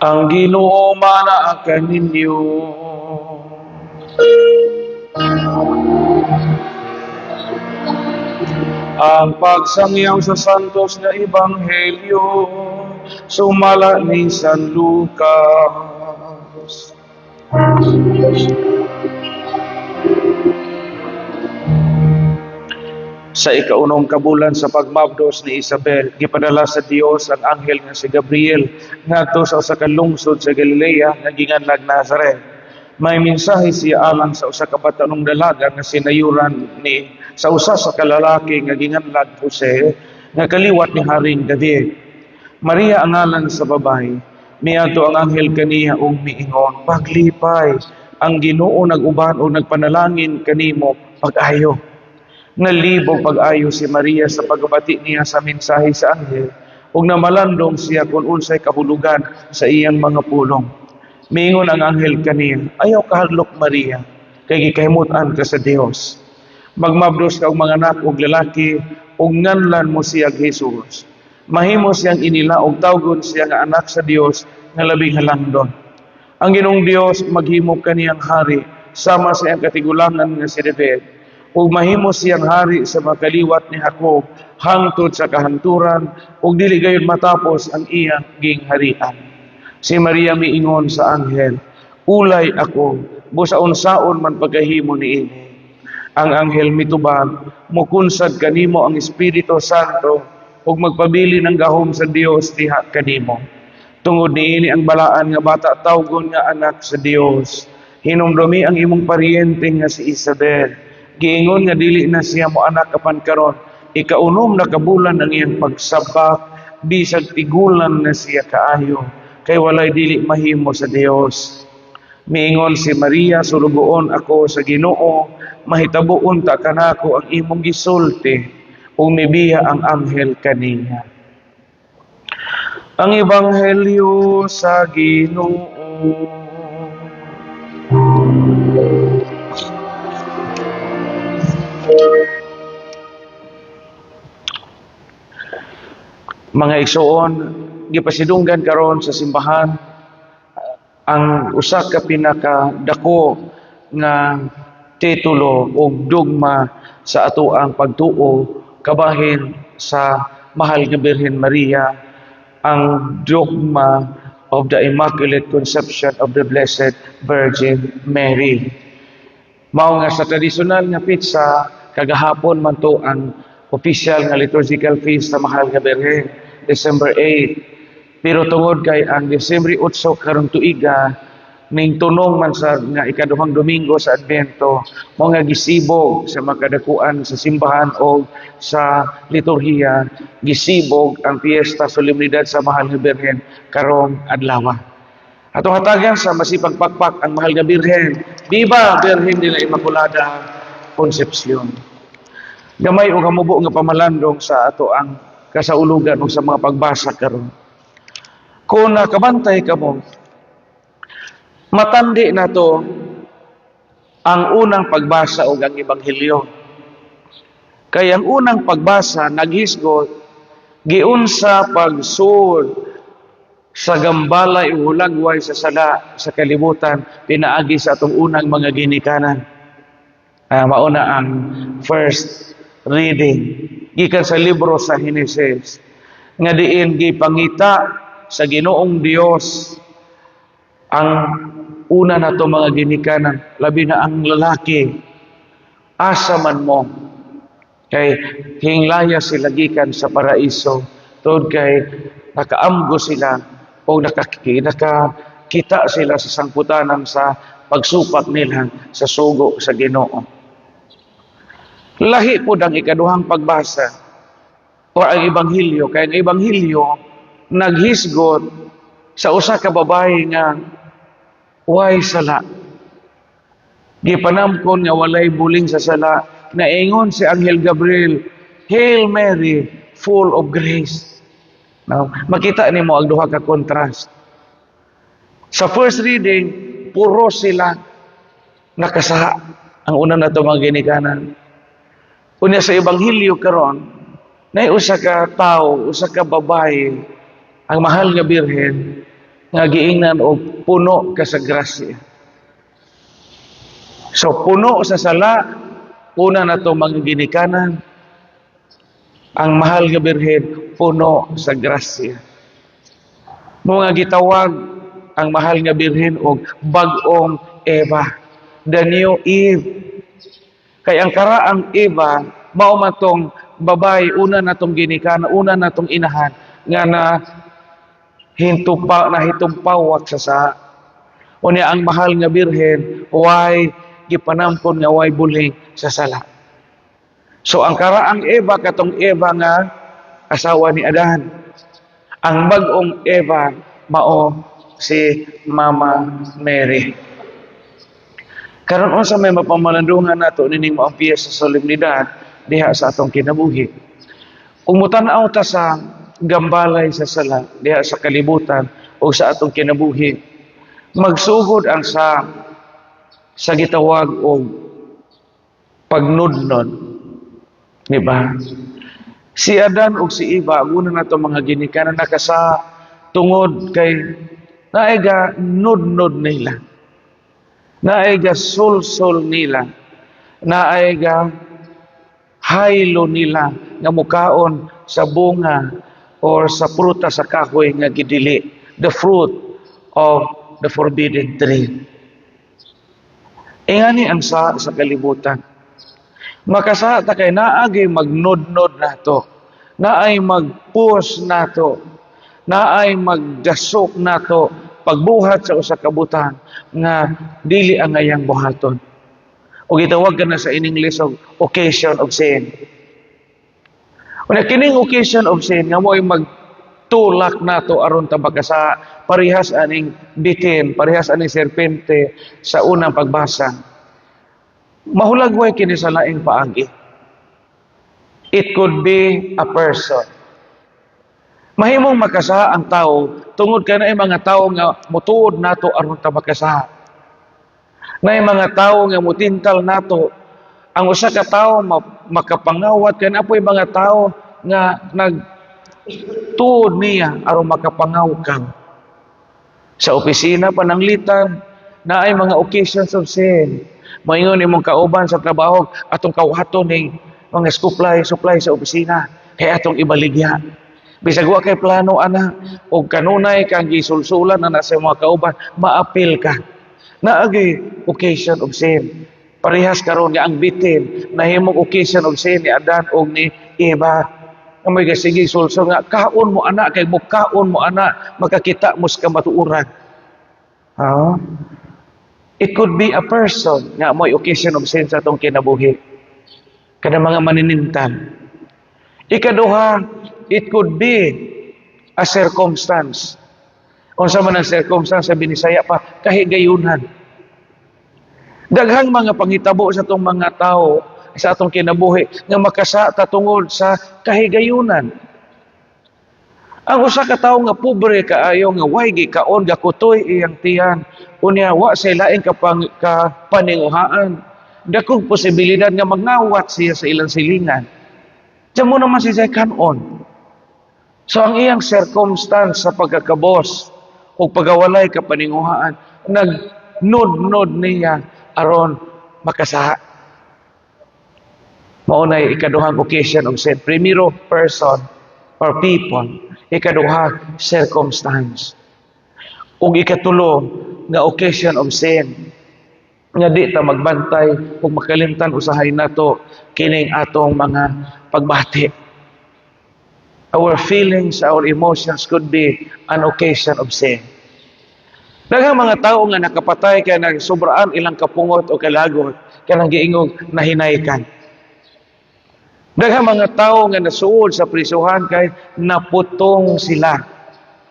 ang Ginoo manaakan ninyo. Ang pagsangyaw sa santos na ebanghelyo sumala ni San Lucas. Sa ikaunong kabulan sa pagmabdos ni Isabel, gipadala sa Dios ang anghel nga si Gabriel ngadto sa usa ka lungsod sa Galilea nga ginganlag Nazareth. May mensahe siya alang sa usa ka batanong dalaga nga sinayuran ni sa usa sa kalalaki nga ginganlag Jose nga kaliwat ni Haring David. Maria ang ngalan sa babae. Miadto ang anghel kaniya ug miingon, paglipay ang Ginoo nag-uban o nagpanalangin kanimo pag-ayo. Nalibog pag-ayo si Maria sa pagbati niya sa mensahe sa anghel ug namalandong siya kung unsay kahulugan sa iyang mga pulong. Miingon ang anghel kaniya, ayaw kahadlok Maria, kay gikahimutan ka sa Dios. Magmabdos ka og mga anak ug lalaki ug nganlan mo siya Jesus. Mahimo siyang inila ug tawgon siya nga anak sa Dios nga labing halangdon. Ang Ginoong Dios maghimo kaniyang hari sama sa iyang katigulangan nga si David ug mahimo siyang hari sa makaliwat ni Jacob hangtod sa kahanturan ug dili gayon matapos ang iyang gingharian. Si Maria miingon sa anghel, Ulay ako, busa unsaon man pagkahimo niini. Ang anghel mitubag, mukunsad kanimo ang Espiritu Santo ug magpabili ng gahom sa Dios diha kanimo. Tungod niini ang balaan nga bata tawgon nga anak sa Dios. Hinumdumi ang imong paryente nga si Isabel. Giingon nga dili na siya mo anak kapan karon. Ikaunom na kabulan ang iyang pagsabak, bisag tigulan na siya kaayo. Kay walay dili mahimo sa Dios. Miingon si Maria, sulugoon ako sa Ginoo, mahitabuon ta kanako ang imong gisulti, ug mibiya ang anghel kaniya. Ang ebanghelyo sa Ginoo. Mga igsoon, gipasidunggan karon sa simbahan ang usa ka pinaka dako nga titulo o dogma sa ato ang pagtuo kabahin sa mahal nga Birhen Maria ang dogma of the Immaculate Conception of the Blessed Virgin Mary. Mao nga sa tradisyonal nga pizza kagahapon man to ang official nga liturgical feast sa mahal nga Birhen, December 8. Pero tungod kay ang December 8 karon tuiga ning tunong man sa nga ikaduhang domingo sa Advento mo nga gisibog sa makadakuan sa simbahan o sa liturhiya gisibog ang piyesta solemnidad sa mahal nga Birhen karong adlaw. Ato hatagan sa masipag pakpak ang mahal nga Birhen. Viva Birhen de la Immaculada Concepcion. Gamay o kamubo nga pamalandong sa ato ang kasaulugan o sa mga pagbasa karon. Kung nakabantay ka mo, matandi na to ang unang pagbasa o ang ebanghelyo. Kaya ang unang pagbasa, naghisgot, giunsa pagsud sa gambalay o hulagway sa sala sa kalibutan, pinaagi sa atong unang mga ginikanan. Ah, mauna ang first reading. Gikan sa libro sa Henesis. Nga diin gipangita sa Ginoong Dios ang una na to mga ginikanan, labi na ang lalaki, asa man mo, kay hinglaya sila gikan sa paraiso, tod kay nakaamgo sila o nakaki, nakakita sila sa sangputanan sa pagsupak nila sa sugo sa Ginoo. Lahi po ang ikaduhang pagbasa o ang Ebanghelyo. Kaya ang Ebanghelyo, naghisgot sa usa ka babae nga way sala. Gipanamkon nga walay buling sa sala. Naingon si Anghel Gabriel, Hail Mary, full of grace. Now, makita nimo ang duha ka contrast. Sa first reading, puro sila nakasaha. Ang una na ito mga ginikanan. Unya sa Ebanghelyo karon, na usa ka tao, usa ka babae, ang mahal nga birhen, nga giingnan og puno ka sa grasya. So puno sa sala, una na to mga ginikanan, ang mahal nga birhen puno sa grasya. Mga gitawag ang mahal nga birhen og bag-ong Eva, the new Eve. Kay ang karaang Eva, mao man tong babay una na tong ginikanan, una na tong inahan nga na hintupa na hitumpawak sa sa unya ang mahal nga birhen way gipanampon nga way buling sa sala so ang karaang Eva katong Eva nga asawa ni Adan ang bag-ong Eva mao si Mama Mary karon unsa may mapamalandungan nato nining moampiya sa solemnidad diha sa atong kinabuhi. Kung mutan-aw ta sa gambalay sa sala diha sa kalibutan o sa atong kinabuhi magsugod ang sa sa gitawag og pagnudnod di ba? Si Adan ug si Eva una na to mga ginikanan nakasa tungod kay naaiga nudnod nila naaiga sulsol nila. Naaiga haylo nila nga mukaon sa bunga or sa pruta sa kahoy nga gidili. The fruit of the forbidden tree. Ingani ang sa sa kalibutan. Makasa ta kay naagi magnodnod nato. Naay magpuos nato. Naay magdasok nato pagbuhat sa usa ka butang nga dili ang ayang buhaton o gitawag ka na sa in English og occasion of sin Una kining occasion of sin nga mo'y magtulak nato aron ta magkasa parehas aning bitin, parehas aning serpente sa unang pagbasa. Mahulagway kini sa laing paagi. It could be a person. Mahimong makasa ang tao tungod ka na mga tao nga mutuod nato aron ta magkasa. Na mga tao nga mutintal nato. Ang usa ka tawo ma- makapangawat kan apoy mga tao nga nag tuod niya aron makapangaw kang sa opisina pananglitan na mga occasions of sin. Moingon imong kauban sa trabaho atong kawhaton ning mga supply supply sa opisina kay atong ibaligya bisag wa kay plano ana. Og kanunay kang gisulsulan na sa mga kauban maapil ka. Naagi occasion of sin. Parehas karon nga ang bitin nahimong occasion og sin ni Adan og ni Eva. Nga may sige sulsol nga kaon mo ana kay mo kaon mo ana makakita mo sa kamatuuran ha? It could be a person nga mo'y occasion of sin sa atong kinabuhi. Kada mga maninintan. Ikaduha it could be a circumstance unsa man ang circumstance sa binisaya pa kahigayunan Daghang mga pangitabo sa atong mga tao sa atong kinabuhi nga makasa tatungod sa kahigayunan. Ang usa ka tawo nga pobre kaayo nga way gikaon gakutoy iyang tiyan unya wa say lain ka, pang, ka paninguhaan. Dakong posibilidad nga magnawat siya sa ilang silingan. Diyan mo naman si siya kanon. So ang iyang circumstance sa pagkakabos o pagawalay ka paninguhaan, nag-nod-nod niya aron makasaha. Maunay ikaduhang occasion of sin. Primero, person or people. Ikaduha, circumstance. Ug ikatulo, nga occasion of sin. Nga di ta magbantay ug makalimtan usahay nato kining atong mga pagbati. Our feelings, our emotions could be an occasion of sin. Daghang mga tao nga nakapatay kaya nagsobraan ilang kapungot o kalagot kaya nang giingog nahinaykan. Daghang mga tao nga nasuod sa prisuhan kay naputong sila.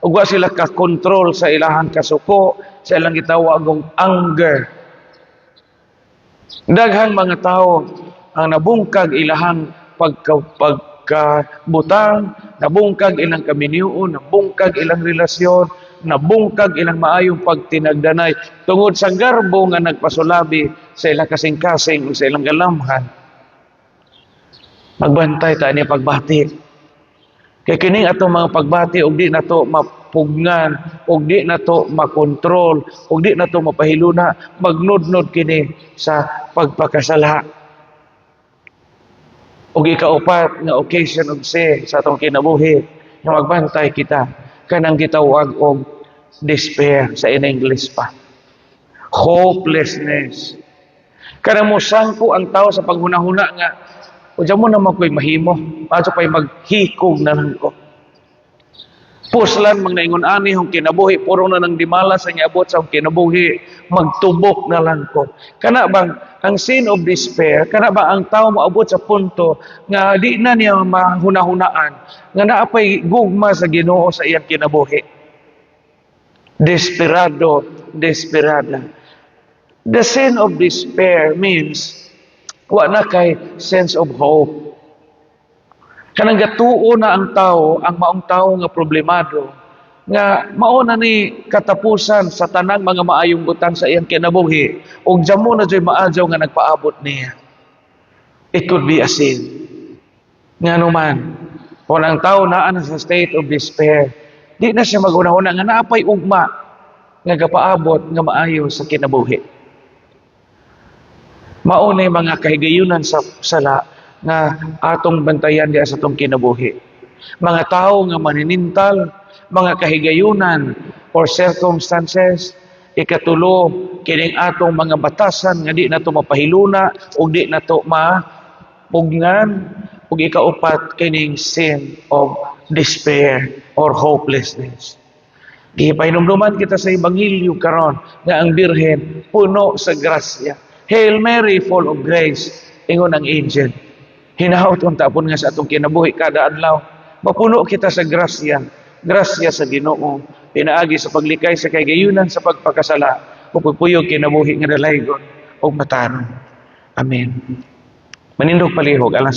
Ug wa sila ka-control sa ilahang kasuko, sa ilang gitawag og anger. Daghang mga tao ang nabungkag ilahang pagka, pagkabutang, nabungkag ilang kaminiuon, nabungkag ilang relasyon, nabungkag ilang maayong pagtinagdanay tungod sa garbo nga nagpasulabi sa ilang kasing-kasing sa ilang galamhan. Magbantay ta niya pagbati. Kay kining atong mga pagbati og di nato map mapugngan ug di na to makontrol ug di na to mapahiluna magnudnod kini sa pagpakasala ug ikaupat nga occasion og sin sa atong kinabuhi nga magbantay kita kanang gitawag og despair sa in English pa hopelessness kanang mo sangko ang tao sa paghunahuna nga Udiyan mo naman ko'y mahimo. Paso pa'y maghikog na lang ko. Puslan, mga naingon ani, hong kinabuhi, puro na nang dimala sa niabot sa hong kinabuhi, magtubok na lang ko. Kana bang, ang sin of despair, kana ba ang tao moabot sa punto nga di na niya mahunahunaan, nga naapay gugma sa ginoo sa iyang kinabuhi. Desperado, desperada. The sin of despair means wa na kay sense of hope. Kanang gatuo na ang tao, ang maong tao nga problemado, nga mao na ni katapusan sa tanang mga maayong butang sa iyang kinabuhi, ug jamo na joy maadyaw nga nagpaabot niya. It could be a sin. Nga naman, kung ang tao naa na sa state of despair, di na siya magunahuna nga naapay ugma nga gapaabot nga maayo sa kinabuhi. Maunay mga kahigayunan sa sala nga atong bantayan diya sa atong kinabuhi. Mga tao nga maninintal, mga kahigayunan or circumstances, ikatulo, kining atong mga batasan nga di na to mapahiluna o di na to mapugnan ug ikaupat kining sin of despair or hopelessness. Gipahinumduman kita sa Ebanghelyo karon nga ang Birhen puno sa grasya. Hail Mary, full of grace, ingon ang angel. Hinahot ang tapon nga sa atong kinabuhi kada adlaw. Mapuno kita sa grasya, grasya sa Ginoo. Pinaagi sa paglikay sa kagayunan sa pagpakasala o pagpuyog kinabuhi nga dalaygon o matarong. Amen. Manindog palihog alas